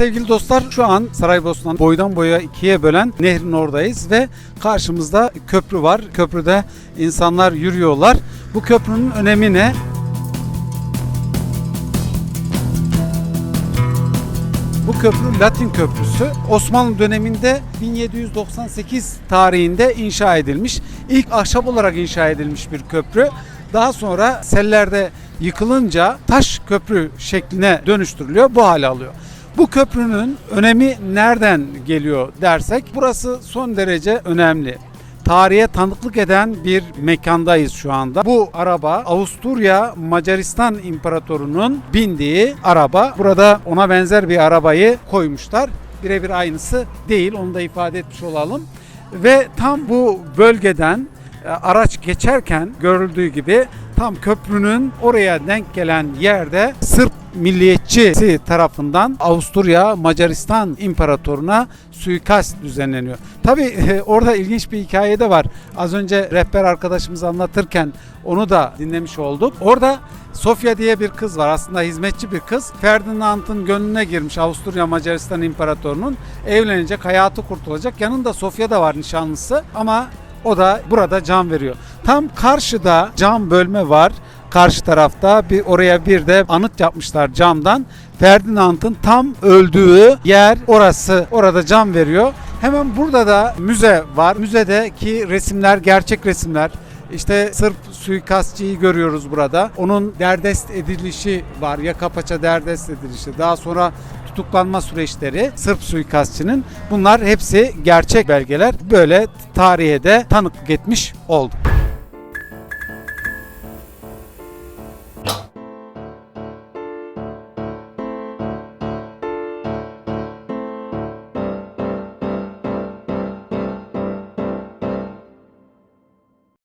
sevgili dostlar şu an Saraybosna boydan boya ikiye bölen nehrin oradayız ve karşımızda köprü var. Köprüde insanlar yürüyorlar. Bu köprünün önemi ne? Bu köprü Latin Köprüsü. Osmanlı döneminde 1798 tarihinde inşa edilmiş. İlk ahşap olarak inşa edilmiş bir köprü. Daha sonra sellerde yıkılınca taş köprü şekline dönüştürülüyor. Bu hale alıyor. Bu köprünün önemi nereden geliyor dersek burası son derece önemli tarihe tanıklık eden bir mekandayız şu anda. Bu araba Avusturya Macaristan İmparatoru'nun bindiği araba. Burada ona benzer bir arabayı koymuşlar. Birebir aynısı değil onu da ifade etmiş olalım. Ve tam bu bölgeden araç geçerken görüldüğü gibi tam köprünün oraya denk gelen yerde Sırp milliyetçisi tarafından Avusturya Macaristan İmparatoruna suikast düzenleniyor. Tabi orada ilginç bir hikaye de var. Az önce rehber arkadaşımız anlatırken onu da dinlemiş olduk. Orada Sofya diye bir kız var. Aslında hizmetçi bir kız. Ferdinand'ın gönlüne girmiş Avusturya Macaristan İmparatorunun. Evlenecek, hayatı kurtulacak. Yanında Sofya da var nişanlısı ama o da burada can veriyor. Tam karşıda cam bölme var. Karşı tarafta bir oraya bir de anıt yapmışlar camdan. Ferdinand'ın tam öldüğü yer orası. Orada can veriyor. Hemen burada da müze var. Müzedeki resimler gerçek resimler. İşte Sırp suikastçıyı görüyoruz burada. Onun derdest edilişi var. Yaka paça derdest edilişi. Daha sonra tutuklanma süreçleri Sırp suikastçının bunlar hepsi gerçek belgeler. Böyle tarihe de tanıklık etmiş olduk.